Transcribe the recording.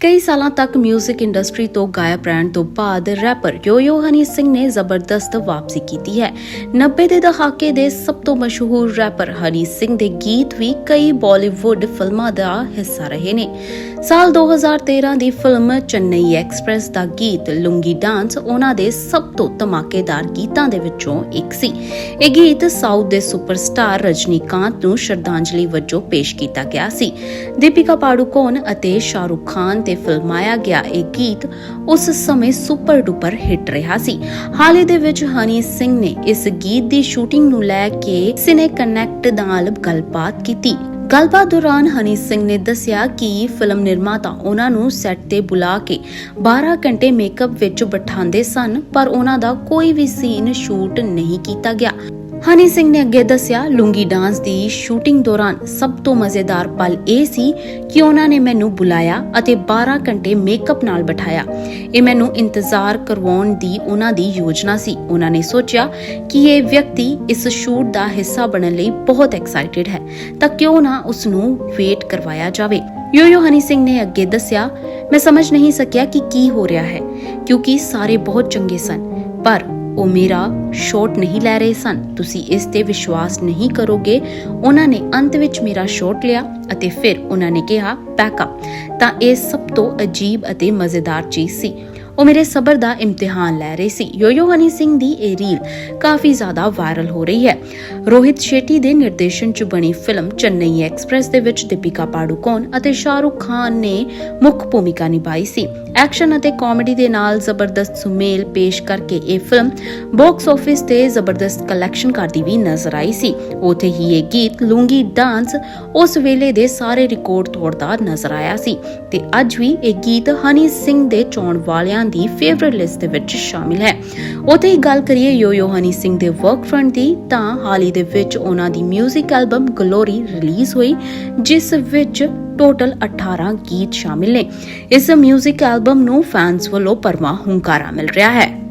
ਕਈ ਸਾਲਾਂ ਤੱਕ 뮤직 ਇੰਡਸਟਰੀ ਤੋਂ ਗਾਇਬ ਰਹਿਣ ਤੋਂ ਬਾਅਦ ਰੈਪਰ ਯੋਯੋ ਹਨੀ ਸਿੰਘ ਨੇ ਜ਼ਬਰਦਸਤ ਵਾਪਸੀ ਕੀਤੀ ਹੈ। 90 ਦੇ ਦਹਾਕੇ ਦੇ ਸਭ ਤੋਂ ਮਸ਼ਹੂਰ ਰੈਪਰ ਹਨੀ ਸਿੰਘ ਦੇ ਗੀਤ ਵੀ ਕਈ ਬਾਲੀਵੁੱਡ ਫਿਲਮਾਂ ਦਾ ਹਿੱਸਾ ਰਹੇ ਨੇ। ਸਾਲ 2013 ਦੀ ਫਿਲਮ ਚੰਨਈ ਐਕਸਪ੍ਰੈਸ ਦਾ ਗੀਤ ਲੁੰਗੀ ਡਾਂਸ ਉਹਨਾਂ ਦੇ ਸਭ ਤੋਂ ਧਮਾਕੇਦਾਰ ਗੀਤਾਂ ਦੇ ਵਿੱਚੋਂ ਇੱਕ ਸੀ। ਇਹ ਗੀਤ ਸਾਊਥ ਦੇ ਸੁਪਰਸਟਾਰ ਰਜਨੀਕਾਂਤ ਨੂੰ ਸ਼ਰਧਾਂਜਲੀ ਵਜੋਂ ਪੇਸ਼ ਕੀਤਾ ਗਿਆ ਸੀ। ਦੀਪਿਕਾ ਪਾਡੂਕੋਨ ਅਤੇ ਸ਼ਾਹਰੁਖ ਖਾਨ ਤੇ ਫਿਲਮਾਇਆ ਗਿਆ ਇਹ ਗੀਤ ਉਸ ਸਮੇਂ ਸੁਪਰ ਡੁਪਰ ਹਿੱਟ ਰਿਹਾ ਸੀ। ਹਾਲ ਦੇ ਵਿੱਚ ਹਨੀ ਸਿੰਘ ਨੇ ਇਸ ਗੀਤ ਦੀ ਸ਼ੂਟਿੰਗ ਨੂੰ ਲੈ ਕੇ ਸਿਨੇ ਕਨੈਕਟ ਨਾਲ ਗੱਲਬਾਤ ਕੀਤੀ। ਗੱਲਬਾਤ ਦੌਰਾਨ ਹਨੀ ਸਿੰਘ ਨੇ ਦੱਸਿਆ ਕਿ ਫਿਲਮ ਨਿਰਮਾਤਾ ਉਹਨਾਂ ਨੂੰ ਸੈੱਟ ਤੇ ਬੁਲਾ ਕੇ 12 ਘੰਟੇ ਮੇਕਅਪ ਵਿੱਚ ਬਿਠਾਉਂਦੇ ਸਨ, ਪਰ ਉਹਨਾਂ ਦਾ ਕੋਈ ਵੀ ਸੀਨ ਸ਼ੂਟ ਨਹੀਂ ਕੀਤਾ ਗਿਆ। ਹਨੀ ਸਿੰਘ ਨੇ ਅੱਗੇ ਦੱਸਿਆ, ਲੁੰਗੀ ਡਾਂਸ ਦੀ ਸ਼ੂਟਿੰਗ ਦੌਰਾਨ ਸਭ ਤੋਂ ਮਜ਼ੇਦਾਰ ਪਲ ਇਹ ਸੀ ਕਿ ਉਹਨਾਂ ਨੇ ਮੈਨੂੰ ਬੁਲਾਇਆ ਅਤੇ 12 ਘੰਟੇ ਮੇਕਅਪ ਨਾਲ ਬਿਠਾਇਆ। ਇਹ ਮੈਨੂੰ ਇੰਤਜ਼ਾਰ ਕਰਵਾਉਣ ਦੀ ਉਹਨਾਂ ਦੀ ਯੋਜਨਾ ਸੀ। ਉਹਨਾਂ ਨੇ ਸੋਚਿਆ ਕਿ ਇਹ ਵਿਅਕਤੀ ਇਸ ਸ਼ੂਟ ਦਾ ਹਿੱਸਾ ਬਣਨ ਲਈ ਬਹੁਤ ਐਕਸਾਈਟਿਡ ਹੈ, ਤਾਂ ਕਿਉਂ ਨਾ ਉਸ ਨੂੰ ਵੇਟ ਕਰਵਾਇਆ ਜਾਵੇ। ਯੋਯੋ ਹਨੀ ਸਿੰਘ ਨੇ ਅੱਗੇ ਦੱਸਿਆ, ਮੈਂ ਸਮਝ ਨਹੀਂ ਸਕਿਆ ਕਿ ਕੀ ਹੋ ਰਿਹਾ ਹੈ, ਕਿਉਂਕਿ ਸਾਰੇ ਬਹੁਤ ਚੰਗੇ ਸਨ, ਪਰ ਉਹ ਮੇਰਾ ਸ਼ਾਟ ਨਹੀਂ ਲੈ ਰਹੇ ਸਨ। ਤੁਸੀਂ ਇਸ ਤੇ ਵਿਸ਼ਵਾਸ ਨਹੀਂ ਕਰੋਗੇ। ਉਹਨਾਂ ਨੇ ਅੰਤ ਵਿੱਚ ਮੇਰਾ ਸ਼ਾਟ ਲਿਆ ਅਤੇ ਫਿਰ ਉਹਨਾਂ ਨੇ ਕਿਹਾ ਬੈਕਅਪ ਤਾਂ ਇਹ ਸਭ ਤੋਂ ਅਜੀਬ ਅਤੇ ਮਜ਼ੇਦਾਰ ਚੀਜ਼ ਸੀ। ਉਹ ਮੇਰੇ ਸਬਰ ਦਾ ਇਮਤਿਹਾਨ ਲੈ ਰਹੇ ਸੀ। ਯੋਯੋ ਹਨੀ ਸਿੰਘ ਦੀ ਇਹ ਰੀਲ ਕਾਫੀ ਜ਼ਿਆਦਾ ਵਾਇਰਲ ਹੋ ਰਹੀ ਹੈ। ਰੋਹਿਤ ਸ਼ੇਟੀ ਦੇ ਨਿਰਦੇਸ਼ਨ 'ਚ ਬਣੀ ਫਿਲਮ ਚੇਨਈ ਐਕਸਪ੍ਰੈਸ ਦੇ ਵਿੱਚ ਦੀਪਿਕਾ ਪਾਡੂਕੋਨ ਅਤੇ ਸ਼ਾਹਰੁਖ ਖਾਨ ਨੇ ਮੁੱਖ ਭੂਮਿਕਾ ਨਿਭਾਈ ਸੀ। ਐਕਸ਼ਨ ਅਤੇ ਕਾਮੇਡੀ ਦੇ ਨਾਲ ਜ਼ਬਰਦਸਤ ਸੁਮੇਲ ਪੇਸ਼ ਕਰਕੇ ਇਹ ਫਿਲਮ ਬਾਕਸ ਆਫਿਸ ਤੇ ਜ਼ਬਰਦਸਤ ਕਲੈਕਸ਼ਨ ਕਰਦੀ ਵੀ ਨਜ਼ਰ ਆਈ ਸੀ। ਉਥੇ ਹੀ ਇਹ ਗੀਤ ਲੂੰਗੀ ਡਾਂਸ ਉਸ ਵੇਲੇ ਦੇ ਸਾਰੇ ਰਿਕਾਰਡ ਤੋੜਦਾ ਨਜ਼ਰ ਆਇਆ ਸੀ ਤੇ ਅੱਜ ਵੀ ਇਹ ਗੀਤ ਹਨੀ ਸਿੰਘ ਦੇ ਚੋਣ ਵਾਲਿਆਂ ਦੀ ਫੇਵਰਿਟ ਲਿਸਟ ਦੇ ਵਿੱਚ ਸ਼ਾਮਿਲ ਹੈ। ਉਥੇ ਹੀ ਗੱਲ ਕਰੀਏ ਯੋਯੋ ਹਨੀ ਸਿੰਘ ਦੇ ਵਰਕ ਫਰੰਟ ਦੀ ਤਾਂ ਹਾਲ ਹੀ ਦੇ ਵਿੱਚ ਉਹਨਾਂ ਦੀ 뮤직 ਐਲਬਮ ਗਲੋਰੀ ਰਿਲੀਜ਼ ਹੋਈ, ਜਿਸ ਵਿੱਚ ਟੋਟਲ 18 ਗੀਤ ਸ਼ਾਮਿਲ ਨੇ। ਇਸ 뮤직 ਐਲਬਮ ਨੂੰ ਫੈਨਸ ਵੱਲੋਂ ਪਰਮਾ ਹੁੰਗਾਰਾ ਮਿਲ ਰਿਹਾ ਹੈ।